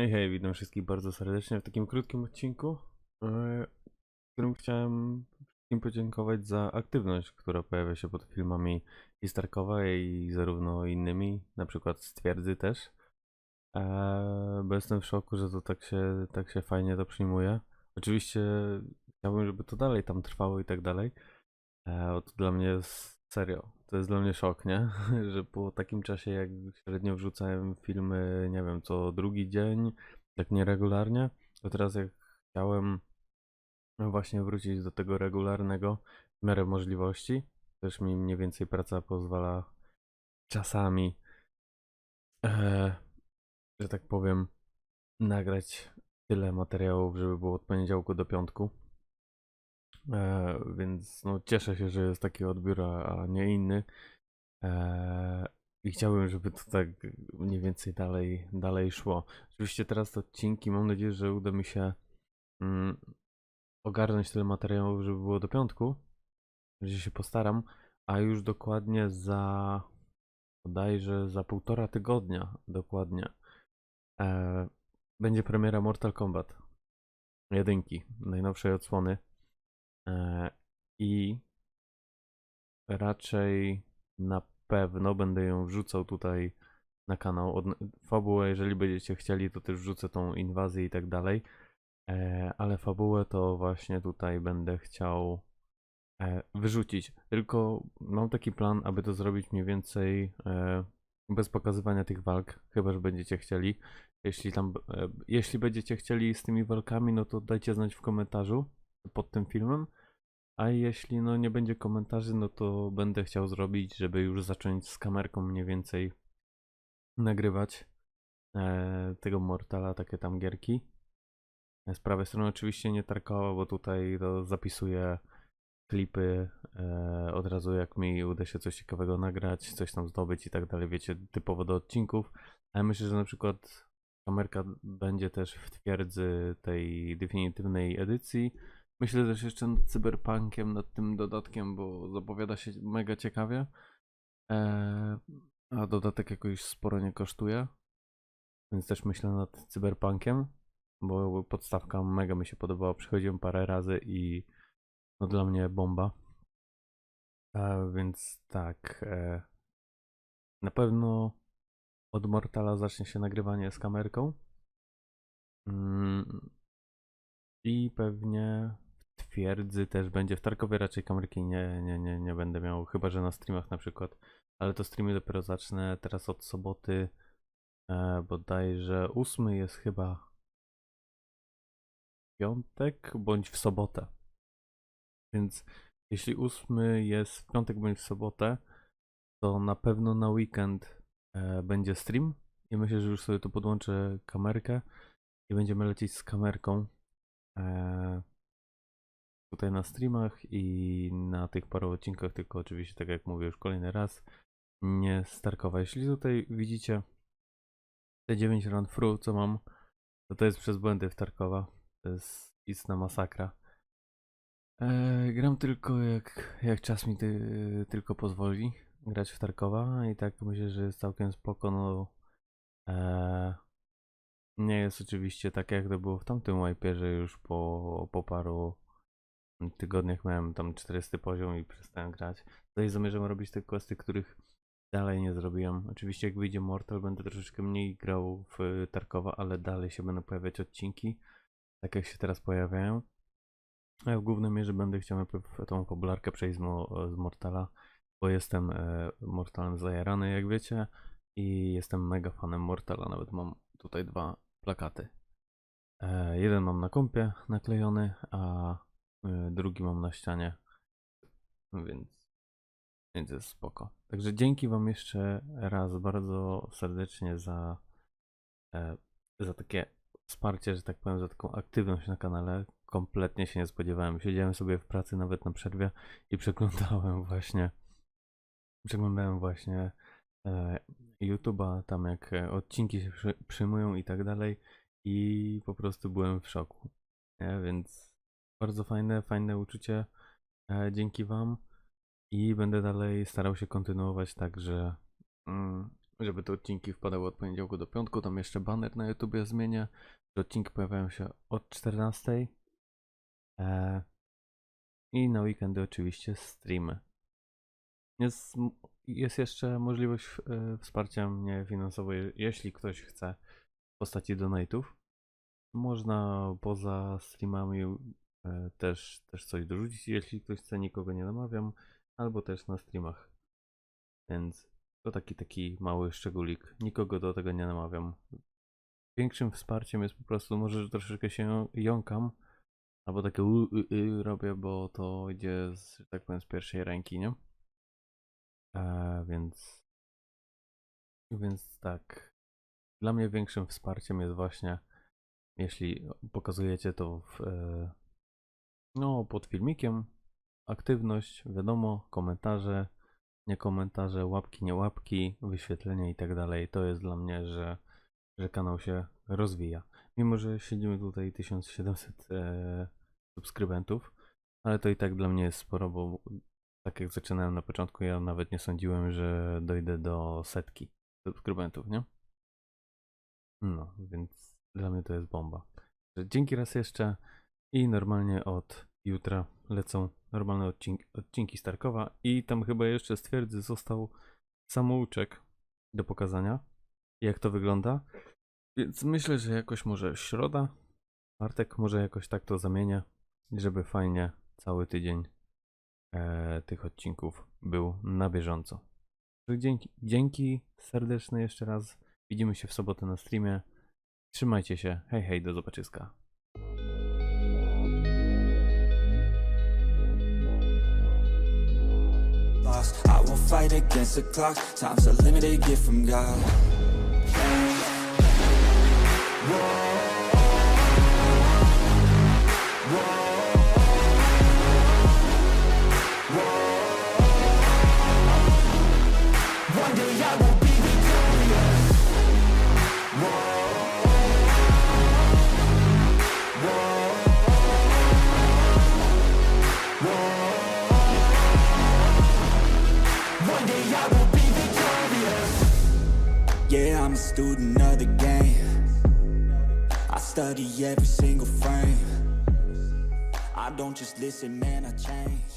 Hej, hej, witam wszystkich bardzo serdecznie w takim krótkim odcinku, e, w którym chciałem wszystkim podziękować za aktywność, która pojawia się pod filmami i Starkowa i zarówno innymi, na przykład z Twierdzy też. E, Bo jestem w szoku, że to tak się, tak się fajnie to przyjmuje. Oczywiście chciałbym, żeby to dalej tam trwało i tak dalej. E, bo To dla mnie jest serio. To jest dla mnie szok, nie? Że po takim czasie, jak średnio wrzucałem filmy, nie wiem, co drugi dzień, tak nieregularnie, to teraz jak chciałem właśnie wrócić do tego regularnego w miarę możliwości, też mi mniej więcej praca pozwala czasami, e, że tak powiem, nagrać tyle materiałów, żeby było od poniedziałku do piątku. E, więc no, cieszę się, że jest taki odbiór, a nie inny. E, I chciałbym, żeby to tak mniej więcej dalej, dalej szło. Oczywiście teraz te odcinki, mam nadzieję, że uda mi się mm, ogarnąć tyle materiałów, żeby było do piątku. Że się postaram, a już dokładnie za bodajże za półtora tygodnia dokładnie e, będzie premiera Mortal Kombat jedynki, najnowszej odsłony. E, I raczej na pewno będę ją wrzucał tutaj na kanał. Fabułę, jeżeli będziecie chcieli, to też wrzucę tą inwazję i tak dalej. E, ale fabułę to właśnie tutaj będę chciał e, wyrzucić. Tylko mam taki plan, aby to zrobić mniej więcej bez pokazywania tych walk, chyba że będziecie chcieli. Jeśli tam, jeśli będziecie chcieli z tymi walkami, no to dajcie znać w komentarzu pod tym filmem. A jeśli no nie będzie komentarzy, no to będę chciał zrobić, żeby już zacząć z kamerką mniej więcej nagrywać e, tego Mortala, takie tam gierki. E, Z prawej strony oczywiście nie tarkowo, bo tutaj to zapisuję klipy e, od razu jak mi uda się coś ciekawego nagrać, coś tam zdobyć i tak dalej, wiecie, typowo do odcinków. Ale myślę, że na przykład kamerka będzie też w twierdzy tej definitywnej edycji. Myślę też jeszcze nad cyberpunkiem, nad tym dodatkiem, bo zapowiada się mega ciekawie. Eee, a dodatek jakoś sporo nie kosztuje. Więc też myślę nad cyberpunkiem, bo podstawka mega mi się podobała. Przychodziłem parę razy i no dla mnie bomba. E, więc tak. E, na pewno od Mortala zacznie się nagrywanie z kamerką. Mm, I pewnie twierdzy też będzie. W Tarkowie raczej kamerki nie, nie, nie, nie będę miał, chyba że na streamach na przykład. Ale to streamy dopiero zacznę teraz od soboty. E, bodajże ósmy jest chyba piątek bądź w sobotę. Więc jeśli ósmy jest w piątek bądź w sobotę, to na pewno na weekend e, będzie stream. I myślę, że już sobie tu podłączę kamerkę i będziemy lecieć z kamerką. E, tutaj na streamach i na tych paru odcinkach, tylko oczywiście, tak jak mówię już kolejny raz, nie starkowa. Jeśli tutaj widzicie te 9 run through, co mam, to to jest przez błędy w Tarkowa. To jest istna masakra. E, gram tylko jak, jak czas mi ty, tylko pozwoli grać w Tarkowa i tak myślę, że jest całkiem spoko, no e, nie jest oczywiście tak jak to było w tamtym wipe'ie, że już po, po paru tygodniach miałem tam 40 poziom i przestałem grać. Tutaj zamierzam robić te questy, których dalej nie zrobiłem. Oczywiście jak wyjdzie Mortal będę troszeczkę mniej grał w Tarkowa, ale dalej się będą pojawiać odcinki, tak jak się teraz pojawiają. A w głównej mierze będę chciał najpierw tą fabularkę przejść z, Mo- z Mortala, bo jestem e, Mortalem zajarany, jak wiecie, i jestem mega fanem Mortala, nawet mam tutaj dwa plakaty. E, jeden mam na kompie naklejony, a drugi mam na ścianie, więc, więc jest spoko. Także dzięki wam jeszcze raz bardzo serdecznie za, e, za takie wsparcie, że tak powiem, za taką aktywność na kanale. Kompletnie się nie spodziewałem. Siedziałem sobie w pracy nawet na przerwie i przeglądałem właśnie przeglądałem właśnie e, YouTube'a, tam jak e, odcinki się przy, przyjmują i tak dalej i po prostu byłem w szoku. Nie? Więc bardzo fajne, fajne uczucie e, dzięki wam i będę dalej starał się kontynuować tak, że mm, żeby te odcinki wpadały od poniedziałku do piątku. Tam jeszcze banner na YouTubie zmienię, że odcinki pojawiają się od 14. E, I na weekendy oczywiście streamy. Jest, jest jeszcze możliwość e, wsparcia mnie finansowo, je- jeśli ktoś chce w postaci donate'ów. Można poza streamami też, też coś dorzucić, jeśli ktoś chce, nikogo nie namawiam, albo też na streamach. Więc to taki taki mały szczególik. Nikogo do tego nie namawiam. Większym wsparciem jest po prostu, może że troszeczkę się jąkam, albo takie u, u, u robię, bo to idzie, z, tak powiem, z pierwszej ręki, nie? E, więc, więc tak. Dla mnie większym wsparciem jest właśnie, jeśli pokazujecie to w, e, no, pod filmikiem, aktywność, wiadomo, komentarze, nie komentarze, łapki, nie łapki, wyświetlenia i tak dalej. To jest dla mnie, że, że kanał się rozwija. Mimo, że siedzimy tutaj 1700 e, subskrybentów, ale to i tak dla mnie jest sporo, bo tak jak zaczynałem na początku, ja nawet nie sądziłem, że dojdę do setki subskrybentów, nie? No, więc dla mnie to jest bomba. Dzięki raz jeszcze i normalnie od jutra lecą normalne odcinki, odcinki Starkowa i tam chyba jeszcze stwierdzę, został samouczek do pokazania, jak to wygląda. Więc myślę, że jakoś może środa, czwartek, może jakoś tak to zamienię, żeby fajnie cały tydzień e, tych odcinków był na bieżąco. Dzięki, dzięki serdeczne jeszcze raz. Widzimy się w sobotę na streamie. Trzymajcie się. Hej, hej, do zobaczyska. I won't fight against the clock. Time's a limited gift from God. One One day I will be victorious. Yeah, I'm a student of the game. I study every single frame. I don't just listen, man, I change.